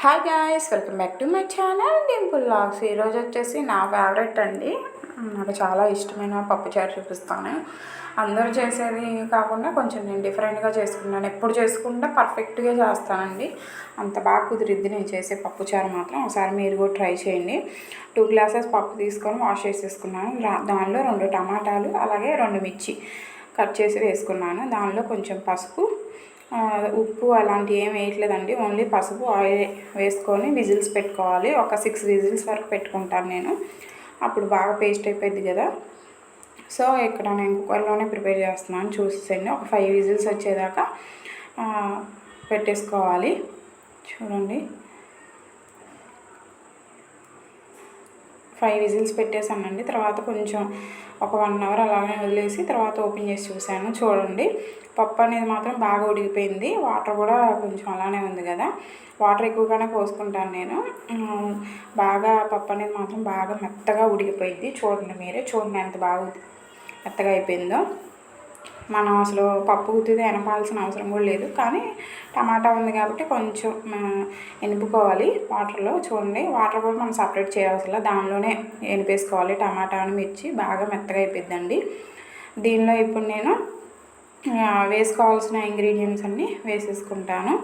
Hi guys welcome back to my channel Dimple logs ఈరోజు వచ్చేసి నా ఫేవరెట్ అండి. నాకు చాలా ఇష్టమైన పప్పుచారు చూపిస్తాను. అందరూ చేసేది కాకుండా కొంచెం నేను డిఫరెంట్గా చేసుకున్నాను. ఎప్పుడు చేసుకుంటే పర్ఫెక్ట్గా చేస్తానండి. అంత బాగా కుదిరిద్ది నేను చేసే పప్పుచారు మాత్రం. ఒకసారి మీరు కూడా ట్రై చేయండి. టూ గ్లాసెస్ పప్పు తీసుకొని వాష్ చేసేసుకున్నాను. దానిలో రెండు టమాటాలు అలాగే రెండు మిర్చి కట్ చేసి వేసుకున్నాను. దానిలో కొంచెం పసుపు ఉప్పు అలాంటివి ఏం వేయట్లేదండి. ఓన్లీ పసుపు ఆయిల్ వేసుకొని విజిల్స్ పెట్టుకోవాలి. ఒక సిక్స్ విజిల్స్ వరకు పెట్టుకుంటాను నేను. అప్పుడు బాగా పేస్ట్ అయిపోయింది కదా. సో ఇక్కడ నేను కుక్కర్లోనే ప్రిపేర్ చేస్తున్నాను. చూసేయండి. ఒక ఫైవ్ విజిల్స్ వచ్చేదాకా పెట్టేసుకోవాలి. చూడండి. ఫైవ్ విజిల్స్ పెట్టేసానండి తర్వాత కొంచెం ఒక వన్ అవర్ అలాగే వదిలేసి తర్వాత ఓపెన్ చేసి చూశాను. చూడండి పప్పు అనేది మాత్రం బాగా ఉడికిపోయింది. వాటర్ కూడా కొంచెం అలానే ఉంది కదా. వాటర్ ఎక్కువగానే పోసుకుంటాను నేను. బాగా పప్పు అనేది మాత్రం బాగా మెత్తగా ఉడికిపోయింది. చూడండి మీరే చూడండి ఎంత బాగా మెత్తగా అయిపోయిందో. మనం అసలు పప్పు గుత్తిది ఎనపాల్సిన అవసరం కూడా లేదు. కానీ టమాటా ఉంది కాబట్టి కొంచెం ఆ, ఎనుపుకోవాలి వాటర్లో. చూడండి వాటర్ కూడా మనం సపరేట్ చేయాల్సిన దానిలోనే ఎనిపేసుకోవాలి టమాటాను మిర్చి. బాగా మెత్తగా అయిపోద్దండి దీనిలో ఇప్పుడు నేను వేసుకోవాల్సిన ఇంగ్రీడియంట్స్ అన్నీ వేసేసుకుంటాను.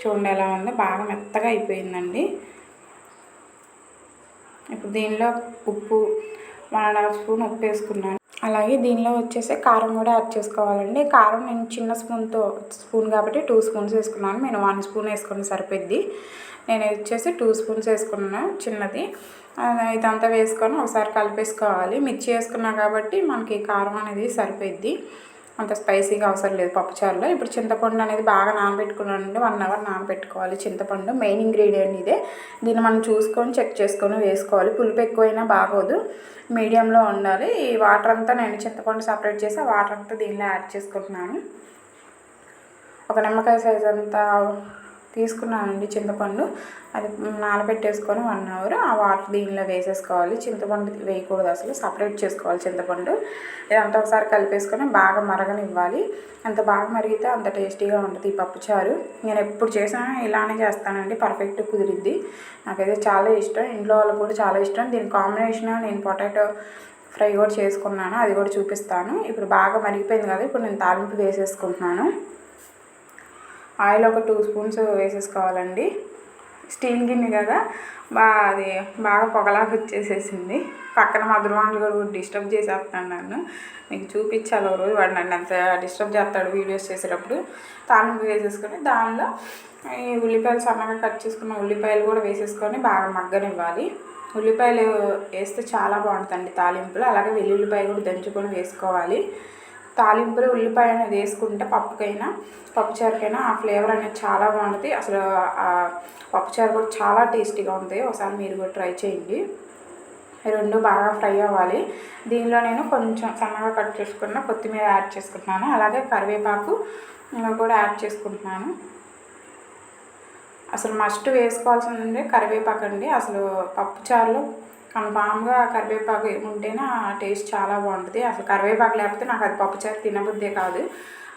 చూడండి ఎలా ఉందో. బాగా మెత్తగా అయిపోయిందండి. ఇప్పుడు దీనిలో ఉప్పు వన్ హాఫ్ స్పూన్ ఉప్పు వేసుకున్నాను అలాగే దీనిలో వచ్చేసి కారం కూడా యాడ్ చేసుకోవాలండి. కారం నేను చిన్న స్పూన్తో స్పూన్ కాబట్టి టూ స్పూన్స్ వేసుకున్నాను. నేను వన్ స్పూన్ వేసుకుని సరిపోద్ది. నేను వచ్చేసి టూ స్పూన్స్ వేసుకున్నాను చిన్నది. ఇదంతా వేసుకొని ఒకసారి కలిపేసుకోవాలి. మిర్చి వేసుకున్నాం కాబట్టి మనకి కారం అనేది సరిపోద్ది. అంత స్పైసీగా అవసరం లేదు పప్పుచారులో. ఇప్పుడు చింతపండు అనేది బాగా నానబెట్టుకున్నానండి. వన్ అవర్ నానబెట్టుకోవాలి. చింతపండు మెయిన్ ఇంగ్రీడియంట్ ఇదే. దీన్ని మనం చూసుకొని చెక్ చేసుకొని వేసుకోవాలి. పులుపు ఎక్కువైనా బాగోదు. మీడియంలో ఉండాలి. ఈ వాటర్ అంతా నేను చింతపండు సపరేట్ చేసి ఆ వాటర్ అంతా దీనిలో యాడ్ చేసుకుంటున్నాను. ఒక నిమ్మకాయ సైజ్ అంతా తీసుకున్నానండి చింతపండు. అది నానబెట్టేసుకొని వన్ అవర్ ఆ వాటర్ దీనిలో వేసేసుకోవాలి. చింతపండు వేయకూడదు అసలు. సపరేట్ చేసుకోవాలి చింతపండు. ఇదంతా ఒకసారి కలిపేసుకొని బాగా మరగనివ్వాలి. అంత బాగా మరిగితే అంత టేస్టీగా ఉంటుంది ఈ పప్పుచారు. నేను ఎప్పుడు చేసినా ఇలానే చేస్తానండి. పర్ఫెక్ట్ కుదిరిద్ది. నాకైతే చాలా ఇష్టం. ఇంట్లో వాళ్ళకి కూడా చాలా ఇష్టం. దీని కాంబినేషన్ నేను పొటాటో ఫ్రై కూడా చేసుకున్నాను. అది కూడా చూపిస్తాను. ఇప్పుడు బాగా మరిగిపోయింది కదా. ఇప్పుడు నేను తాలింపు వేసేసుకుంటున్నాను. ఆయిల్ ఒక టూ స్పూన్స్ వేసేసుకోవాలండి. స్టీల్ గిన్నె కదా బాగా అది బాగా పొగలాగా వచ్చేసేసింది. పక్కన మా కూడా డిస్టర్బ్ చేసేస్తాను నన్ను. మీకు చూపించాలి ఒక రోజు వాడు నన్ను అంత డిస్టర్బ్ చేస్తాడు వీడియోస్ చేసేటప్పుడు. తాలింపు వేసేసుకొని దానిలో ఈ ఉల్లిపాయలు సన్నగా కట్ చేసుకున్న ఉల్లిపాయలు కూడా వేసేసుకొని బాగా మగ్గనివ్వాలి. ఉల్లిపాయలు వేస్తే చాలా బాగుంటుందండి తాలింపులు. అలాగే వెల్లుల్లిపాయ కూడా దంచుకొని వేసుకోవాలి. తాలింపులు ఉల్లిపాయ అనేది వేసుకుంటే పప్పుకైనా పప్పుచారుకైనా ఆ ఫ్లేవర్ అనేది చాలా బాగుంటుంది. అసలు ఆ పప్పుచారు కూడా చాలా టేస్టీగా ఉంటుంది. ఒకసారి మీరు కూడా ట్రై చేయండి. రెండు బాగా ఫ్రై అవ్వాలి. దీనిలో నేను కొంచెం సన్నగా కట్ చేసుకున్న కొత్తిమీర యాడ్ చేసుకుంటున్నాను. అలాగే కరివేపాకు కూడా యాడ్ చేసుకుంటున్నాను. అసలు మస్ట్ వేసుకోవాల్సింది కరివేపాకు అండి. అసలు పప్పుచారులో కన్ఫామ్గా కరివేపాకు ఉంటేనే ఆ టేస్ట్ చాలా బాగుంటుంది. అసలు కరివేపాకు లేకపోతే నాకు అది పప్పుచారు తినబుద్దే కాదు.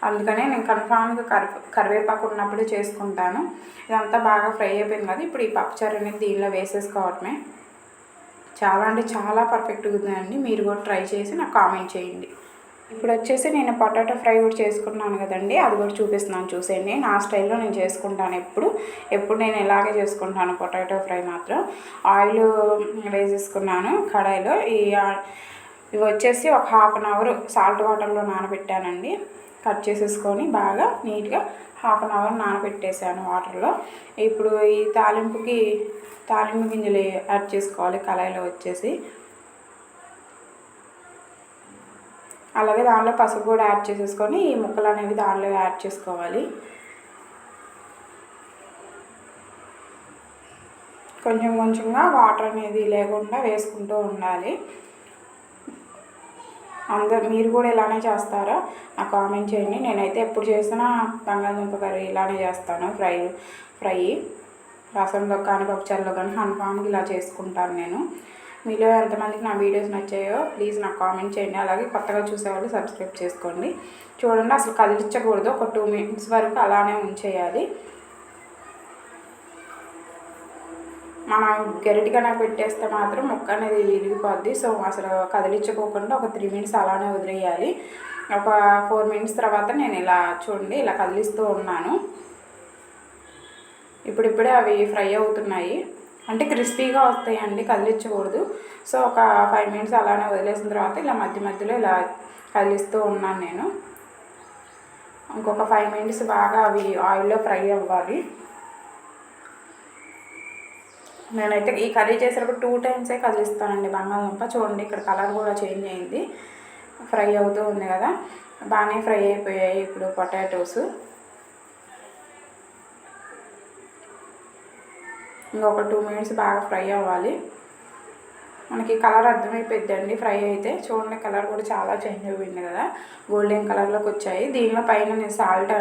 అందుకనే నేను కన్ఫామ్గా కరి కరివేపాకు ఉన్నప్పుడే చేసుకుంటాను. ఇదంతా బాగా ఫ్రై అయిపోయింది కదా ఇప్పుడు ఈ పప్పుచారు అనేది దీనిలో వేసేసుకోవటమే. చాలా అంటే చాలా పర్ఫెక్ట్గా ఉందండి. మీరు కూడా ట్రై చేసి నాకు కామెంట్ చేయండి. ఇప్పుడు వచ్చేసి నేను పొటాటో ఫ్రై కూడా చేసుకున్నాను కదండి. అది కూడా చూపిస్తున్నాను చూసేయండి. నా స్టైల్లో నేను చేసుకుంటాను ఎప్పుడు. ఎప్పుడు నేను ఇలాగే చేసుకుంటాను పొటాటో ఫ్రై మాత్రం. ఆయిల్ వేసేసుకున్నాను కడాయిలో. ఈ ఇవి వచ్చేసి ఒక హాఫ్ అన్ అవర్ సాల్ట్ వాటర్లో నానబెట్టానండి. కట్ చేసేసుకొని బాగా నీట్గా హాఫ్ అన్ అవర్ నానబెట్టేసాను వాటర్లో. ఇప్పుడు ఈ తాలింపుకి తాలింపు గింజలు యాడ్ చేసుకోవాలి కళాయిలో వచ్చేసి. అలాగే దానిలో పసుపు కూడా యాడ్ చేసేసుకొని ఈ ముక్కలు అనేవి దానిలో యాడ్ చేసుకోవాలి. కొంచెం కొంచెంగా వాటర్ అనేది లేకుండా వేసుకుంటూ ఉండాలి. అందరు మీరు కూడా ఇలానే చేస్తారా? నాకు కామెంట్ చేయండి. నేనైతే ఎప్పుడు చేసినా బంగాళదుంప కర్రీ ఇలానే చేస్తాను. ఫ్రై ఫ్రై రసంలో కానీ పప్పుచారులో కానీ కన్ఫామ్గా ఇలా చేసుకుంటాను నేను. మీలో ఎంతమందికి నా వీడియోస్ నచ్చాయో ప్లీజ్ నాకు కామెంట్ చేయండి. అలాగే కొత్తగా చూసేవాళ్ళు సబ్స్క్రైబ్ చేసుకోండి. చూడండి అసలు కదిలించకూడదు. ఒక టూ మినిట్స్ వరకు అలానే ఉంచేయాలి. మనం గరిటిగా పెట్టేస్తే మాత్రం ముక్క అనేది విరిగిపోద్ది. సో అసలు కదిలించుకోకుండా ఒక త్రీ మినిట్స్ అలానే వదిలేయాలి. ఒక ఫోర్ మినిట్స్ తర్వాత నేను ఇలా చూడండి ఇలా కదిలిస్తూ ఉన్నాను. ఇప్పుడిప్పుడే అవి ఫ్రై అవుతున్నాయి. అంటే క్రిస్పీగా వస్తాయండి కదిలించకూడదు. సో ఒక ఫైవ్ మినిట్స్ అలానే వదిలేసిన తర్వాత ఇలా మధ్య మధ్యలో ఇలా కదిలిస్తూ ఉన్నాను నేను. ఇంకొక ఫైవ్ మినిట్స్ బాగా అవి ఆయిల్లో ఫ్రై అవ్వాలి. నేనైతే ఈ కర్రీ చేసేటప్పుడు టూ టైమ్సే కదిలిస్తానండి బంగాళదుంప. చూడండి ఇక్కడ కలర్ కూడా చేంజ్ అయింది. ఫ్రై అవుతూ ఉంది కదా. బాగానే ఫ్రై అయిపోయాయి ఇప్పుడు పొటాటోస్. ఇంకొక టూ మినిట్స్ బాగా ఫ్రై అవ్వాలి. మనకి కలర్ అర్థమైపోద్దండి ఫ్రై అయితే. చూడండి కలర్ కూడా చాలా చేంజ్ అయిపోయింది కదా. గోల్డెన్ కలర్లోకి వచ్చాయి. దీనిలో పైన నేను సాల్ట్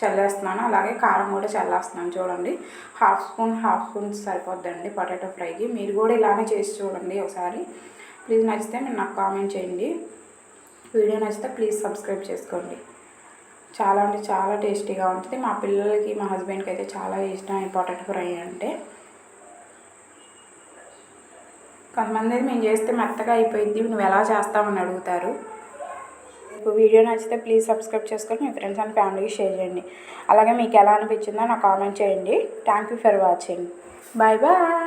చల్లేస్తున్నాను. అలాగే కారం కూడా చల్లేస్తున్నాను చూడండి. హాఫ్ స్పూన్ హాఫ్ స్పూన్ సరిపోద్దండి పొటాటో ఫ్రైకి. మీరు కూడా ఇలానే చేసి చూడండి ఒకసారి. ప్లీజ్ నచ్చితే మీరు నాకు కామెంట్ చేయండి. వీడియో నచ్చితే ప్లీజ్ సబ్స్క్రైబ్ చేసుకోండి. చాలా అంటే చాలా టేస్టీగా ఉంటుంది. మా పిల్లలకి మా హస్బెండ్కి అయితే చాలా ఇష్టం ఈ పొటాటో ఫ్రై అంటే. కొంతమంది మేము చేస్తే మెత్తగా అయిపోయింది నువ్వు ఎలా చేస్తావని అడుగుతారు. మీకు వీడియో నచ్చితే ప్లీజ్ సబ్స్క్రైబ్ చేసుకొని మీ ఫ్రెండ్స్ అండ్ ఫ్యామిలీకి షేర్ చేయండి. అలాగే మీకు ఎలా అనిపించిందో నాకు కామెంట్ చేయండి. Thank you for watching bye bye